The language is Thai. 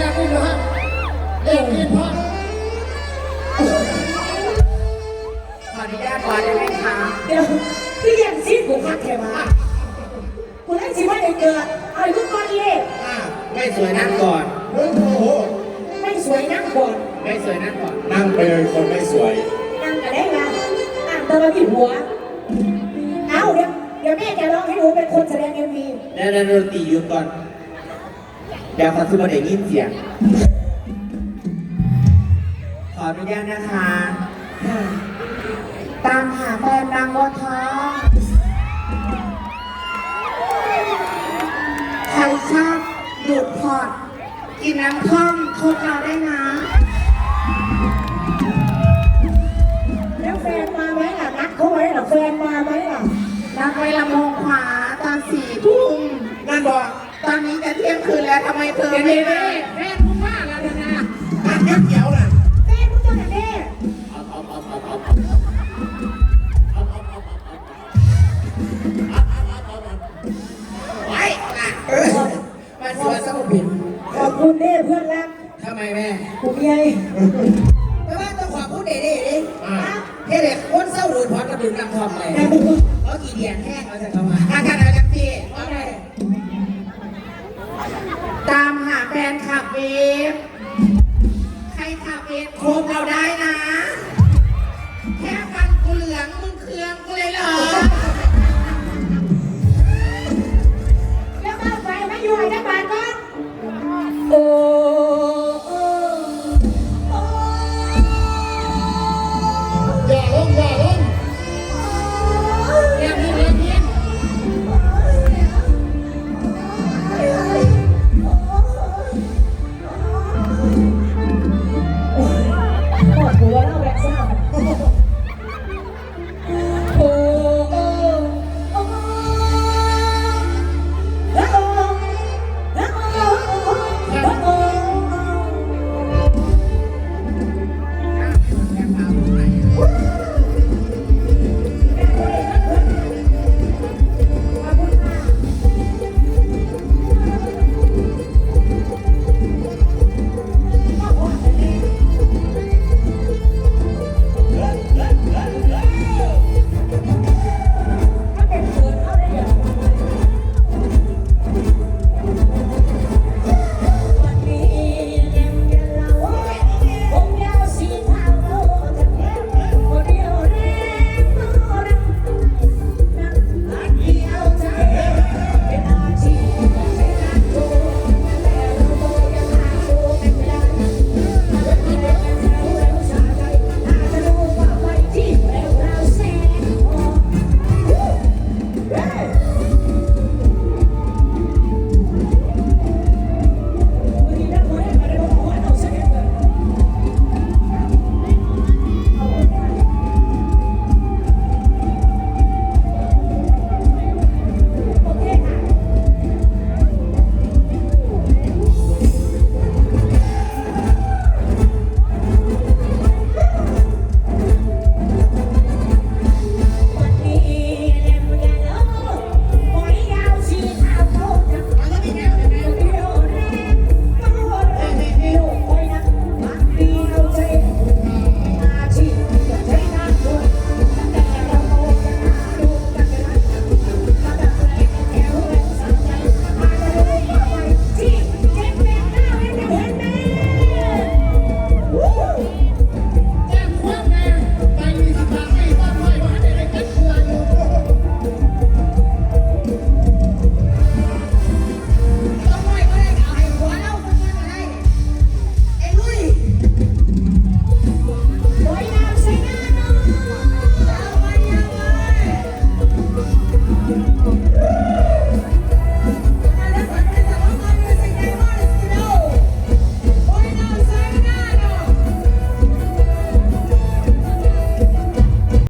รื่องนี้พันเองนี้พันเรื่องนี้พันขออนุญาตก่อนได้ไหมคะเดี๋ยวพี่ยังซีดกูคักแค่ว่ากูเล่นสิว่าเด็กเกิดเอาอีกก้อนเย่อ่าไม่สวยนั่งก่อนเรื่องโอ้โหไม่สวยนั่งก่อนไม่สวยนั่งก่อน นั่งไปเลยคนไม่สวย นั่งกันได้ละนั่งติมมาผิดหัว เอาเดี๋ยวเดี๋ยวแม่จะร้องให้หนูเป็นคนแสดงเอ็มวีแล้วดนตรีหยุดก่อน ดี๋ยวเขาซื้อมาได้ยินเสียง ขออนุญาตนะคะตามหาแฟนนางวัวท้องใครชอบดูดพอร์ตกินน้ำท่อมคบเราได้นะ แล้วแฟนมาไหมล่ะ นัดเขาไว้เหรอแฟนมาไหมล่ะนัดไว้ลำโพงขวาตอนสี่ทุ่มนั่นบอก อนนี้จะเที่ยงคืนแล้วทำไมเธอไม่มาแฟนมึงว่าแล้วนะนั่งยักเขียวน่ะแฟนมึงจะไหนแน่ไว้อะเออมันสวยสมุบินขอบคุณเด้เพื่อนรักทำไมแม่กูเมียแต่ว่าต้องขอบคุณเด็ดๆดิเฮ้เด็กคนเศร้าดูดพอดกระดื่มน้ำทอมเลยแต่มึงเขากี่เดียนแห้งเขาจะเข้ามาอาการอะไรจังพี่ว่า แฟนขับเวฟใครขับเวฟโคมเรา